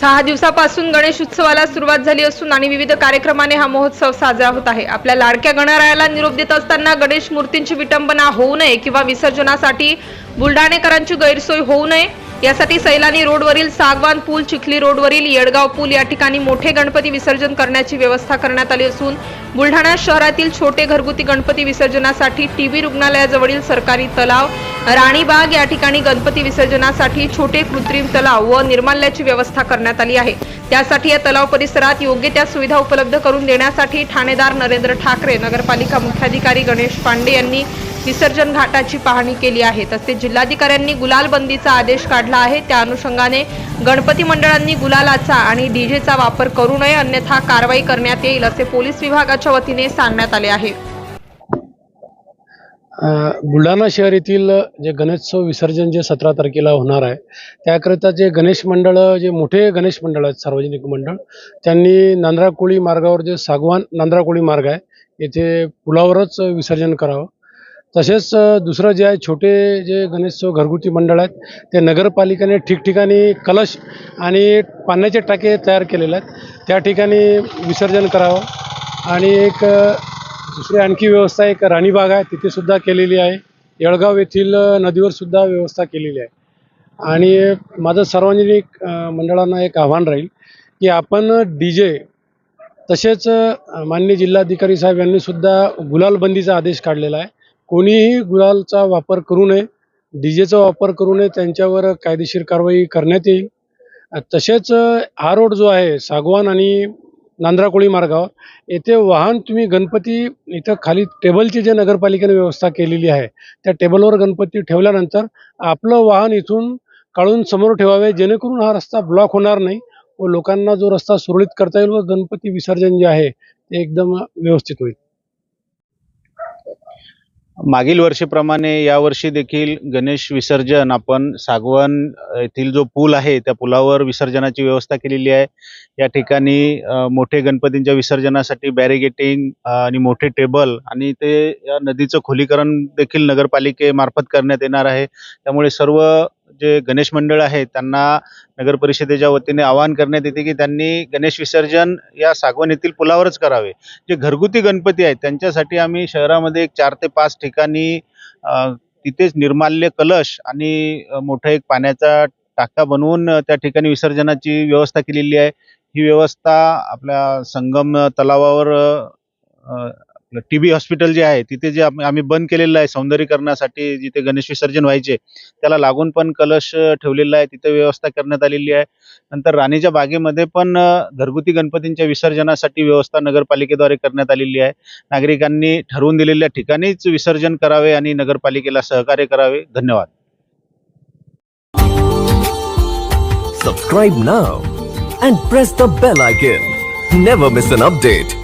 सहा दिवसापासून गणेश उत्सवाला सुरुवात झाली असून आणि विविध कार्यक्रमाने हा महोत्सव साजरा होत आहे. आपल्या लाडक्या गणरायाला निरोप देत असताना गणेश मूर्तींची विटंबना होऊ नये किंवा विसर्जनासाठी बुलढाणेकरांची गैरसोय होऊ नये यासाठी सैलानी रोडवरील सागवान पूल चिखली रोडवरील येडगाव पूल या ठिकाणी मोठे गणपती विसर्जन करण्याची व्यवस्था करण्यात आली असून बुलढाणा शहरातील छोटे घरगुती गणपती विसर्जनासाठी टीबी रुग्णालयाजवळील सरकारी तलाव राणीबाग या ठिकाणी गणपती विसर्जनासाठी छोटे कृत्रिम तलाव व निर्माल्याची व्यवस्था करण्यात आली आहे. त्यासाठी या तलाव परिसरात योग्य त्या सुविधा उपलब्ध करून देण्यासाठी ठाणेदार नरेंद्र ठाकरे नगरपालिका मुख्याधिकारी गणेश पांडे यांनी विसर्जन घाटाची पाहणी केली आहे. तसेच जिल्हाधिकाऱ्यांनी गुलालबंदीचा आदेश काढला आहे. त्या अनुषंगाने गणपती मंडळांनी गुलालाचा आणि डीजेचा वापर करू नये अन्यथा कारवाई करण्यात येईल असे पोलीस विभागाच्या वतीने सांगण्यात आले आहे. बुलढाणा शहर येथील जे गणेशोत्सव विसर्जन जे सतरा तारखेला होणार आहे त्याकरिता जे गणेश मंडळ जे मोठे गणेश मंडळ आहेत सार्वजनिक मंडळ त्यांनी नांद्राकोळी मार्गावर जे सागवान नांद्राकोळी मार्ग आहे येथे पुलावरच विसर्जन करावं. तसेच दुसरं जे आहे छोटे जे गणेशोत्सव घरगुती मंडळ आहेत ते नगरपालिकेने ठिकठिकाणी कलश आणि पाण्याचे टाके तयार केलेले आहेत त्या ठिकाणी विसर्जन करावं. आणि एक दुसरी आणखी व्यवस्था एक राणीबाग आहे तिथे सुद्धा केलेली आहे. येळगाव येथील नदीवर सुद्धा व्यवस्था केलेली आहे. आणि माझं सार्वजनिक मंडळांना एक आव्हान राहील की आपण डी जे तसेच मान्य माननीय जिल्हाधिकारी साहेब यांनी सुद्धा गुलालबंदीचा आदेश काढलेला आहे. कोणीही गुलालचा वापर करू नये डी जेचा वापर करू नये त्यांच्यावर कायदेशीर कारवाई करण्यात येईल. तसेच हा रोड जो आहे सागवान आणि नांद्राकोळी मार्गावर. येथे वाहन तुम्ही गणपती इथं खाली टेबलची जे नगरपालिकेने व्यवस्था केलेली आहे त्या टेबलवर गणपती ठेवल्यानंतर आपलं वाहन इथून काढून समोर ठेवावे जेणेकरून हा रस्ता ब्लॉक होणार नाही व लोकांना जो रस्ता सुरळीत करता येईल व गणपती विसर्जन जे आहे ते एकदम व्यवस्थित होईल. मागील वर्षीप्रमाणे यावर्षी देखील गणेश विसर्जन आपण सागवन येथील जो पूल आहे त्या पुलावर विसर्जनाची व्यवस्था केलेली आहे. या ठिकाणी मोठे गणपतींच्या विसर्जनासाठी बॅरिगेटिंग आणि मोठे टेबल आणि ते या नदीचं खोलीकरण देखील नगरपालिकेमार्फत करण्यात येणार आहे. त्यामुळे सर्व जे गणेश मंडळ आहे त्यांना नगर परिषदेच्या वतीने आवाहन करण्यात येते की त्यांनी गणेश विसर्जन या सागवन येथील पुलावरच करावे. जे घरगुती गणपती आहेत त्यांच्यासाठी आम्ही शहरामध्ये एक चार ते पाच ठिकाणी तिथेच निर्माल्य कलश आणि मोठं मोठा एक पाण्याचा टाका बनवून त्या ठिकाणी विसर्जनाची व्यवस्था केलेली आहे. ही व्यवस्था आपल्या संगम तलावावर टी बी हॉस्पिटल जे आहे तिथे जे आम्ही बंद केलेलं आहे सौंदर्यीकरणासाठी जिथे गणेश विसर्जन व्हायचे त्याला लागून पण कलश ठेवलेला आहे तिथे व्यवस्था करण्यात आलेली आहे. नंतर राणीच्या बागेमध्ये पण घरगुती गणपतींच्या विसर्जनासाठी व्यवस्था नगरपालिकेद्वारे करण्यात आलेली आहे. नागरिकांनी ठरवून दिलेल्या ठिकाणीच विसर्जन करावे आणि नगरपालिकेला सहकार्य करावे. धन्यवाद. Subscribe now and press the bell icon never miss an update